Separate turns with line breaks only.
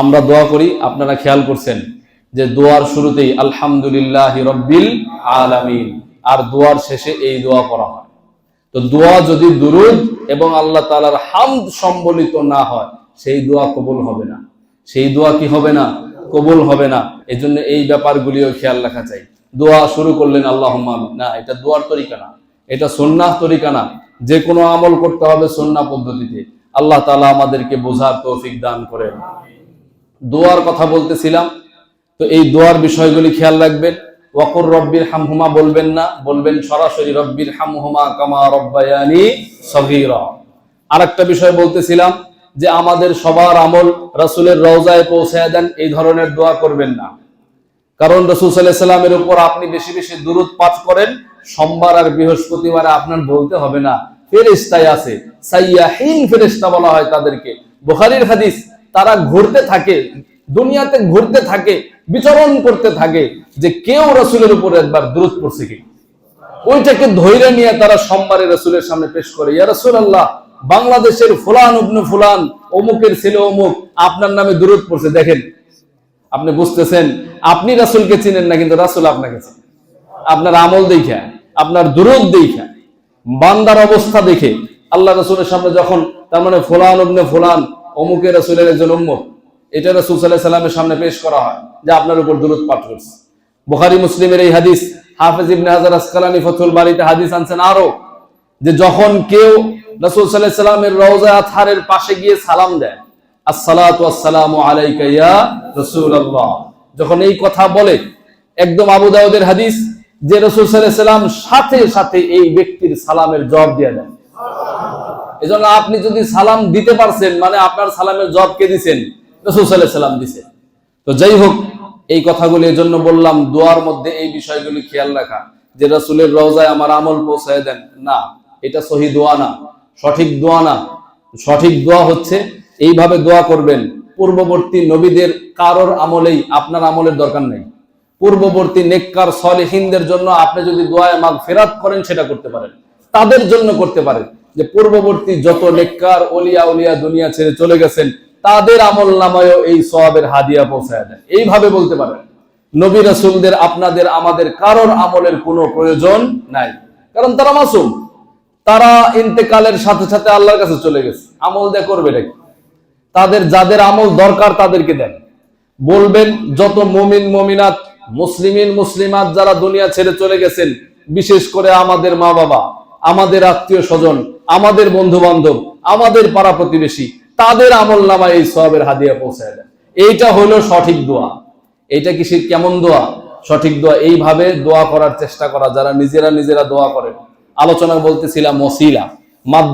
আমরা দোয়া করি, আপনারা খেয়াল করছেন যে দোয়ার শুরুতেই আলহামদুলিল্লাহ রব্বিল আলামিন, আর দোয়ার শেষে এই দোয়া করা হয়। তো দোয়া যদি দুরুদ এবং আল্লাহ তাআলার হামদ সম্বলিত না হয়, সেই দোয়া কবুল হবে না। সেই দোয়া কি হবে না? কবুল হবে না। এই জন্য এই ব্যাপারগুলিও খেয়াল রাখা চাই। দোয়া শুরু করলেন আল্লাহ না, এটা দোয়ার তরিকা না। এটা সন্ন্যাহ তরিকা না। যে কোনো আমল করতে হবে সন্না পদ্ধতিতে। আল্লাহ তালা আমাদেরকে বোঝার তৌফিক দান করেন। দোয়ার কথা বলতেছিলাম। তো এই দোয়ার বিষয়গুলি খেয়াল রাখবেন। ওয়াকুর রব্বির হামহুমা বলবেন না, বলবেন সরাসরি রব্বির হামহুমা কামা রব্বায়ানি সগীরা। আরেকটা বিষয় বলতেছিলাম যে আমাদের সবার আমল রাসূলের রওজায় পৌঁছায় দেন, এই ধরনের দোয়া করবেন না। কারণ রসুল সাল্লাহ সাল্লামের উপর আপনি বেশি বেশি দূরত পাঠ করেন, সোমবার আর বৃহস্পতিবারে আপনার বলতে হবে না। ফেরেস্তায় আছে, সাইয়াহিন ফেরেস্তা বলা হয় তাদেরকে। বুখারীর হাদিস তারা ঘুরতে থাকে, দুনিয়াতে ঘুরতে থাকে, বিচরণ করতে থাকে যে কেউ রসুলের উপর একবার দূরত পড়ছে কি? ওইটাকে ধৈর্য নিয়ে তারা সোমবারে রসুলের সামনে পেশ করে, ইয়া রসুল আল্লাহ বাংলাদেশের ফুলান উবনু ফুলান, অমুকের ছেলে অমুক, আপনার নামে দূরত পড়ছে। দেখেন, আপনি বুঝতেছেন, আপনি রাসুলকে চিনেন না, কিন্তু রাসুল আপনাকে চিনেন আপনার আমল দেখা, আপনার দূরত দেখা, বান্দার অবস্থা দেখে, আল্লাহ রসুলের সামনে যখন, তার মানে ফুলান উবনে ফুলান অমুকের রসুলের একজন উম্মত, এটা রসুল সাল্লাহ সাল্লামের সামনে পেশ করা হয় যে আপনার উপর দূরত পাঠ করছে। বুখারি, মুসলিমের এই হাদিস, হাফেজ ইবনে হাজার আসকালানি ফতুল বাড়িতে হাদিস আনছেন আরও যে যখন কেউ রসুল সাল্লাহ সাল্লামের রওজা আথারের পাশে গিয়ে সালাম দেয়, আসসালাতু আসসালামু আলাইকা ইয়া রাসূলুল্লাহ, যখন এই কথা বলে, একদম আবু হাদিস, যে রাসূল আলাইহি সাল্লাম সাথে সাথে এই ব্যক্তির সালামের জবাব দিয়ে দেন এজন্য আপনি যদি সালাম দিতে পারছেন মানে আপনার সালামের জবাব কে রাসূল সাল্লাল্লাহু আলাইহি তো যাই হোক, এই কথাগুলি এজন্য বললাম, দোয়ার মধ্যে এই বিষয়গুলি খেয়াল রাখা যে রাসূলের রওজায় আমার আমল পৌঁছায় দেন। না, এটা সহি দোয়া না, সঠিক দোয়া না। সঠিক দোয়া হচ্ছে, এইভাবে দোয়া করবেন, পূর্ববর্তী নবীদের কারোর আমলেই আপনার আমলের দরকার নেই। পূর্ববর্তী নেককার সলেহিনদের জন্য আপনি যদি দোয়ায় মাগ ফেরাত করেন, সেটা করতে পারেন। তাদের জন্য করতে পারেন। যে পূর্ববর্তী যত নেককার, অলিয়া, উলিয়া দুনিয়া ছেড়ে চলে গেছেন, তাদের আমল নামায়ও এই সওয়াবের হাদিয়া পৌঁছায় দেন। এইভাবে বলতে পারেন। নবী রাসূলদের, আপনাদের, আমাদের কারোর আমলের কোনো প্রয়োজন নাই। কারণ তারা মাসুম। তারা ইন্তেকালের সাথে সাথে আল্লাহর কাছে চলে গেছে। আমল দিয়ে করবে নাকি? তাদের, যাদের আমল দরকার তাদেরকে দেন। বলবেন, যত মমিন, মমিনাত, মুসলিমিন, মুসলিমাত যারা দুনিয়া ছেড়ে চলে গেছেন, বিশেষ করে আমাদের মা বাবা আমাদের আত্মীয় স্বজন, আমাদের বন্ধু বান্ধব আমাদের পাড়া প্রতিবেশী, তাদের আমল নামা এই সবের হাদিয়া পৌঁছায় দেন এইটা হলো সঠিক দোয়া। এইটা কি কেমন দোয়া? সঠিক দোয়া। এইভাবে দোয়া করার চেষ্টা করা, যারা নিজেরা নিজেরা দোয়া করেন। আলোচনা বলতেছিলাম মসিলা মাধ্যম